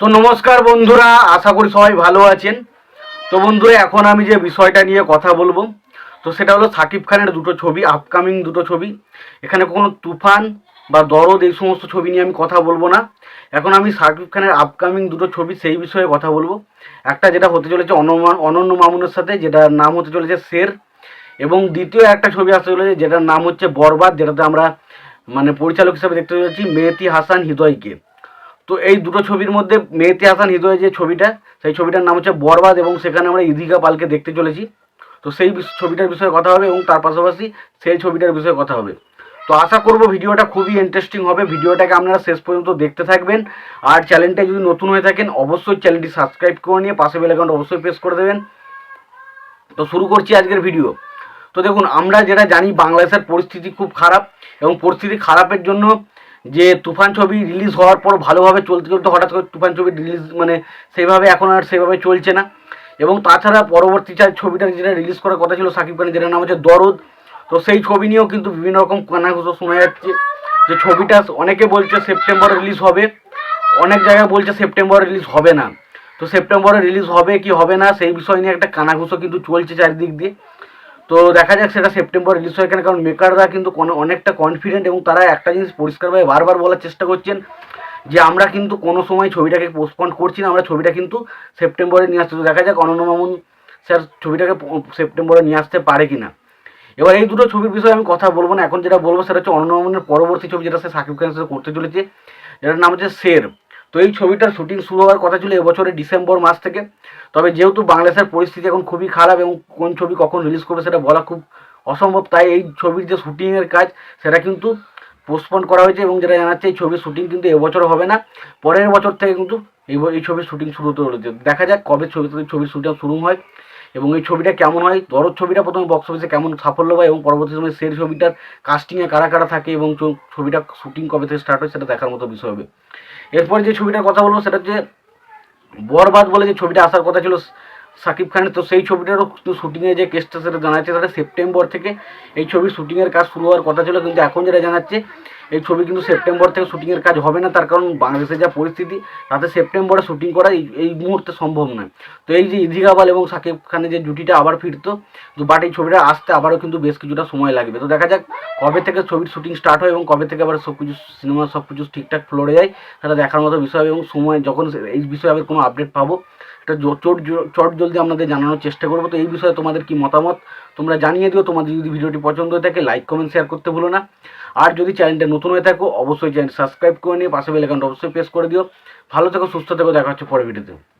তো নমস্কার বন্ধুরা, আশা করি সবাই ভালো আছেন। তো বন্ধুরা, এখন আমি যে বিষয়টা নিয়ে কথা বলব, তো সেটা হলো সাকিব খানের দুটো ছবি আপকামিং দুটো ছবি। এখানে কোনো তুফান বা দরদ, এই সমস্ত ছবি নিয়ে আমি কথা বলব না। এখন আমি সাকিব খানের আপকামিং দুটো ছবি, সেই বিষয়ে কথা বলব। একটা যেটা হতে চলেছে অনন্য মামুনের সাথে, যেটার নাম হতে চলেছে শের। এবং দ্বিতীয় একটা ছবি আসতে চলেছে, যেটার নাম হচ্ছে বরবাদ, যেটাতে আমরা মানে পরিচালক হিসাবে দেখতে চলেছি মেহেতি হাসান হৃদয়কে। তো এই দুটো ছবির মধ্যে মেহেতি হাসান হৃদয় যে ছবিটা। সেই ছবিটার নাম হচ্ছে বরবাদ এবং সেখানে আমরা ইদিকা পালকে দেখতে চলেছি। তো সেই ছবিটার বিষয়ে কথা হবে এবং তার পাশাপাশি সেই ছবিটার বিষয়ে কথা হবে। তো আশা করব ভিডিওটা খুবই ইন্টারেস্টিং হবে। ভিডিওটাকে আপনারা শেষ পর্যন্ত দেখতে থাকবেন। আর চ্যানেলটা যদি নতুন হয়ে থাকেন, অবশ্যই চ্যানেলটি সাবস্ক্রাইব করে নিয়ে পাশে বেল অ্যাকাউন্ট অবশ্যই প্রেস করে দেবেন। তো শুরু করছি আজকের ভিডিও তো দেখুন, আমরা যেটা জানি, বাংলাদেশের পরিস্থিতি খুব খারাপ এবং পরিস্থিতি খারাপের জন্য যে তুফান ছবি রিলিজ হওয়ার পর ভালোভাবে চলতে চলতে হঠাৎ করে তুফান ছবি রিলিজ মানে সেইভাবে এখন আর সেভাবে চলছে না। এবং তাছাড়া পরবর্তী চার ছবিটা যেটা রিলিজ করার কথা ছিল সাকিব খানের, যেটার নাম হচ্ছে দরদ। তো সেই ছবি নিয়েও কিন্তু বিভিন্ন রকম কানাঘুষো শোনা যাচ্ছে। যে ছবিটা অনেকে বলছে সেপ্টেম্বরে রিলিজ হবে। অনেক জায়গায় বলছে সেপ্টেম্বরে রিলিজ হবে না। তো সেপ্টেম্বরে রিলিজ হবে কি হবে না, সেই বিষয় নিয়ে একটা কানাঘুষো কিন্তু চলছে চারিদিক দিয়ে। তো দেখা যাক সেটা সেপ্টেম্বর রিলিজ হয় কেন, কারণ মেকাররা কিন্তু কোনো- অনেকটা কনফিডেন্ট এবং তারা একটা জিনিস পরিষ্কারভাবে বারবার বলার চেষ্টা করছেন যে আমরা কিন্তু কোনো সময় ছবিটাকে পোস্টপন্ড করছি না, আমরা ছবিটা কিন্তু সেপ্টেম্বরে নিয়ে আসতে দেখা যাক অনন্য মামুন স্যার ছবিটাকে সেপ্টেম্বরে নিয়ে আসতে পারে কি না এবার এই দুটো ছবির বিষয়ে আমি কথা বলব না, এখন যেটা বলব সেটা হচ্ছে অনন্য মামুনের পরবর্তী ছবি যেটা সে সাকিব খানের সাথে করতে চলেছে, যেটার নাম হচ্ছে শের তো এই ছবিটার শুটিং শুরু হওয়ার কথা ছিল এবছরের ডিসেম্বর মাস থেকে। তবে যেহেতু বাংলাদেশের পরিস্থিতি এখন খুবই খারাপ এবং কোন ছবি কখন রিলিজ করবে সেটা বলা খুব অসম্ভব, তাই এই ছবির যে শুটিংয়ের কাজ সেটা কিন্তু পোস্টপন্ড করা হয়েছে এবং যেটা জানাচ্ছে এই ছবির শুটিং কিন্তু এবছর হবে না। পরের বছর থেকে কিন্তু এই ছবির শুটিং শুরু হতে চলেছে। দেখা যাক কবে ছবি, ছবির শুটিং শুরু হয়। এবং এই ছবিটা কেমন হয়? দরদ ছবিটা প্রথমে বক্স অফিসে কেমন সাফল্য পায় এবং পরবর্তী সময় সেই ছবিটার কাস্টিংয়ে কারা কারা থাকে এবং ছবিটা শুটিং কবে থেকে স্টার্ট হয় সেটা দেখার মতো বিষয় হবে। এরপর যে ছবিটার কথা বলব সেটা হচ্ছে বরবাদ বলে যে ছবিটা আসার কথা ছিল সাকিব খানের, তো সেই ছবিটারও কিন্তু শুটিংয়ে যে কেসটা সেটা জানাচ্ছে সেটা সেপ্টেম্বর থেকে এই ছবির শুটিংয়ের কাজ শুরু হওয়ার কথা ছিল। কিন্তু এখন যেটা জানাচ্ছে এই ছবি কিন্তু সেপ্টেম্বর থেকে শুটিংয়ের কাজ হবে না, তার কারণ বাংলাদেশের যা পরিস্থিতি, তাতে সেপ্টেম্বরে শুটিং করা এই এই মুহূর্তে সম্ভব নয়। তো এই যে ইদি গাবাল এবং সাকিব খানের যে জুটিটা আবার ফিরতো, তো বাট এই ছবিটা আসতে আবারও কিন্তু বেশ কিছুটা সময় লাগবে। তো দেখা যাক কবে থেকে ছবির শুটিং স্টার্ট হয় এবং কবে থেকে আবার সব কিছু সিনেমা সব কিছু ঠিকঠাক ফ্লোরে যায়, সেটা দেখার মতো বিষয় এবং সময়, যখন এই বিষয়ে আবার কোনো আপডেট পাবো এটা চট চট জলদি আপনাদের জানানোর চেষ্টা করব। তো এই বিষয়ে তোমাদের কি মতামত? তোমরা জানিয়ে দিও। তোমাদের যদি ভিডিওটি পছন্দ হয়ে থাকে লাইক কমেন্ট শেয়ার করতে ভুলো না। আর যদি চ্যানেলটা নতুন হয়ে থাকো, অবশ্যই চ্যানেল সাবস্ক্রাইব করে নিয়ে পাশে বেল অ্যাকাউন্ট অবশ্যই প্রেস করে দিও। ভালো থেকো, সুস্থ থেকো। দেখা হচ্ছে পরের ভিডিওতে